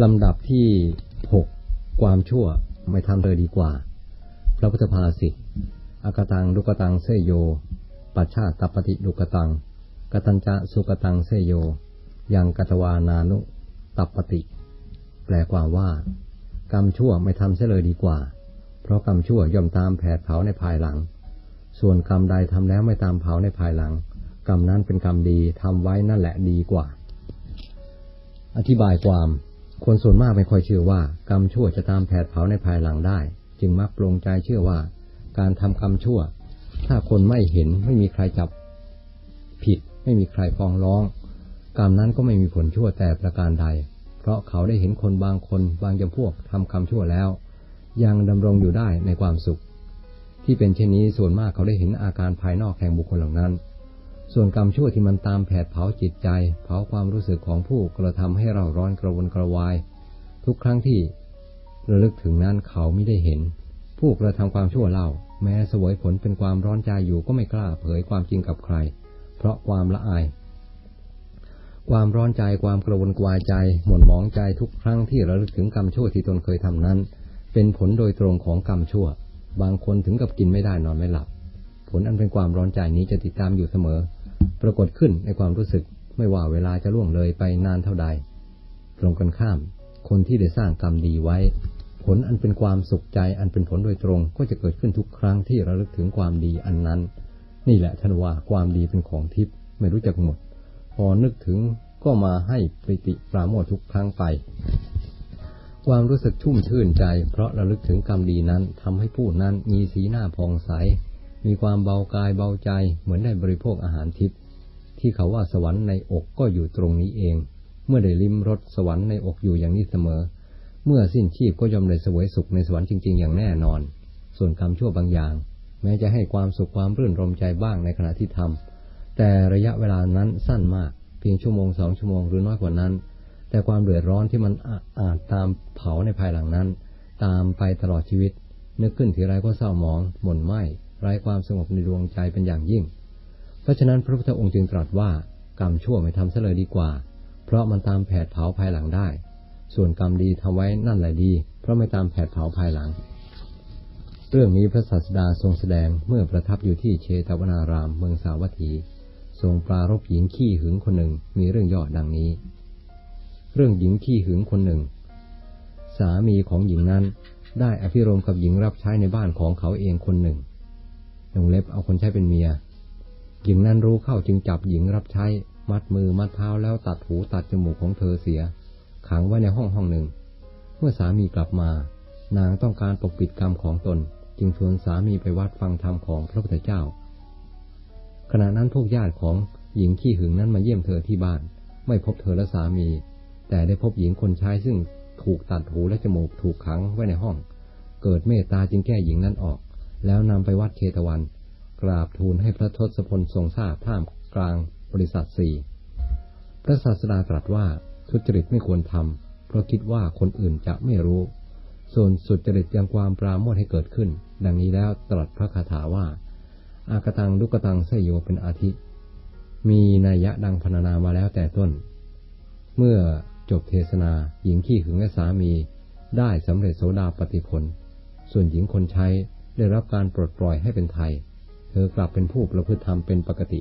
ลำดับที่หกความชั่วไม่ทำเลยดีกว่า พระพุทธภาษิตอากตังลุกตังเสยโย ปัชชาตปฏิลุกตัง กตัญจะสุกตังเสยโย ยังกัตวานานุตัปปติ แปลความว่า กรรมชั่วไม่ทำเสียเลยดีกว่า เพราะกรรมชั่วย่อมตามแผดเผาในภายหลัง ส่วนกรรมใดทำแล้วไม่ตามเผาในภายหลัง กรรมนั้นเป็นกรรมดีทำไว้นั่นแหละดีกว่า อธิบายความ คนส่วนมากไม่ค่อยเชื่อว่า กรรมชั่วจะตามแผดเผาในภายหลังได้ จึงมักปรงใจเชื่อว่า การทำกรรมชั่ว ถ้าคนไม่เห็นไม่มีใครจับผิด ไม่มีใครฟ้องร้อง กรรมนั้นก็ไม่มีผลชั่วแต่ประการใด เพราะเขาได้เห็นคนบางคนบางจำพวกทำกรรมชั่วแล้ว ยังดำรงอยู่ได้ในความสุข ที่เป็นเช่นนี้ส่วนมากเขาได้เห็นอาการภายนอกแห่งบุคคลเหล่านั้น ส่วนกรรมชั่วที่มันตามแผดเผาจิตใจ เผาความรู้สึกของผู้กระทำให้เราร้อนกระวนกระวาย ทุกครั้งที่ระลึกถึงนั้นเขาไม่ได้เห็น ผู้กระทำความชั่วเล่า แม้สวยผลเป็นความร้อนใจอยู่ก็ไม่กล้าเผยความจริงกับใคร เพราะความละอาย ความร้อนใจความกระวนกระวายใจ หม่นหมองใจทุกครั้งที่ระลึกถึงกรรมชั่วที่ตนเคยทำนั้น เป็นผลโดยตรงของกรรมชั่ว บางคนถึงกับกินไม่ได้นอนไม่หลับ ผลอันเป็นความร้อนใจนี้จะติดตามอยู่เสมอ ปรากฏขึ้นในความรู้สึกไม่ว่าเวลาจะล่วงเลยไปนานเท่าใด ตรงกันข้าม คนที่ได้สร้างกรรมดีไว้ ผลอันเป็นความสุขใจอันเป็นผลโดยตรงก็จะเกิดขึ้นทุกครั้งที่ระลึกถึงความดีอันนั้น นี่แหละท่านว่าความดีเป็นของทิพย์ไม่รู้จักหมด พอนึกถึงก็มาให้ปริติปราโมททุกครั้งไป ความรู้สึกชุ่มชื่นใจ เพราะระลึกถึงกรรมดีนั้นทำให้ผู้นั้นมีสีหน้าผ่องใส มีความเบากายเบาใจเหมือนได้บริโภคอาหารทิพย์ ที่เขาว่าสวรรค์ในอกก็อยู่ตรงนี้เอง เมื่อได้ลิ้มรสสวรรค์ในอกอยู่อย่างนี้เสมอ เมื่อสิ้นชีพก็ย่อมได้สวยสุขในสวรรค์จริง ๆ อย่างแน่นอน ส่วนกรรมชั่วบางอย่าง แม้จะให้ความสุขความรื่นรมใจบ้างในขณะที่ทำแต่ระยะเวลานั้นสั้นมาก เพียงชั่วโมงสองชั่วโมงหรือน้อยกว่านั้น แต่ความเดือดร้อนที่มันอาจตามเผาในภายหลังนั้น ตามไปตลอดชีวิต นึกขึ้นทีไรก็เศร้าหมองหม่นไหมไร้ความสงบในดวงใจเป็นอย่างยิ่ง เพราะฉะนั้นพระพุทธองค์จึงตรัสว่ากรรมชั่วไม่ทำเสเลยดีกว่า เพราะมันตามแผดเผาภายหลังได้ ส่วนกรรมดีทำไว้นั่นแหละดี เพราะไม่ตามแผดเผาภายหลัง เรื่องนี้พระศาสดาทรงแสดงเมื่อประทับอยู่ที่เชตวนารามเมืองสาวัตถี ทรงปรารบหญิงขี้หึงคนหนึ่งมีเรื่องย่อดังนี้ เรื่องหญิงขี้หึงคนหนึ่ง สามีของหญิงนั้นได้อภิรมกับหญิงรับใช้ในบ้านของเขาเองคนหนึ่งลงเล็บเอาคนใช้เป็นเมีย หญิงนั้นรู้เข้าจึงจับหญิงรับใช้ มัดมือมัดเท้าแล้วตัดหูตัดจมูกของเธอเสีย ขังไว้ในห้องห้องหนึ่ง เมื่อสามีกลับมา นางต้องการปกปิดกรรมของตน จึงชวนสามีไปวัดฟังธรรมของพระพุทธเจ้า ขณะนั้นพวกญาติของหญิงขี้หึงนั้นมาเยี่ยมเธอที่บ้าน ไม่พบเธอและสามี แต่ได้พบหญิงคนใช้ซึ่งถูกตัดหูและจมูกถูกขังไว้ในห้อง เกิดเมตตาจึงแก้หญิงนั้นออก แล้วนำไปวัดเชตวัน กราบทูลให้พระทศพลทรงทราบท่ามกลางบริษัทสี่พระศาสดาตรัสว่าทุจริตไม่ควรทำเพราะคิดว่าคนอื่นจะไม่รู้ ส่วนสุจริตยังความปราโมทให้เกิดขึ้น ดังนี้แล้วตรัสพระคาถาว่า อากตังลุกตังไสโยเป็นอาทิ มีนัยยะดังพรรณนามาแล้วแต่ต้น เมื่อจบเทศนาหญิงขี้หึงและสามีได้สำเร็จโสดาปฏิผล ส่วนหญิงคนใช้ได้รับการปลดปล่อยให้เป็นไทย เธอกลับเป็นผู้ประพฤติธรรมเป็นปกติ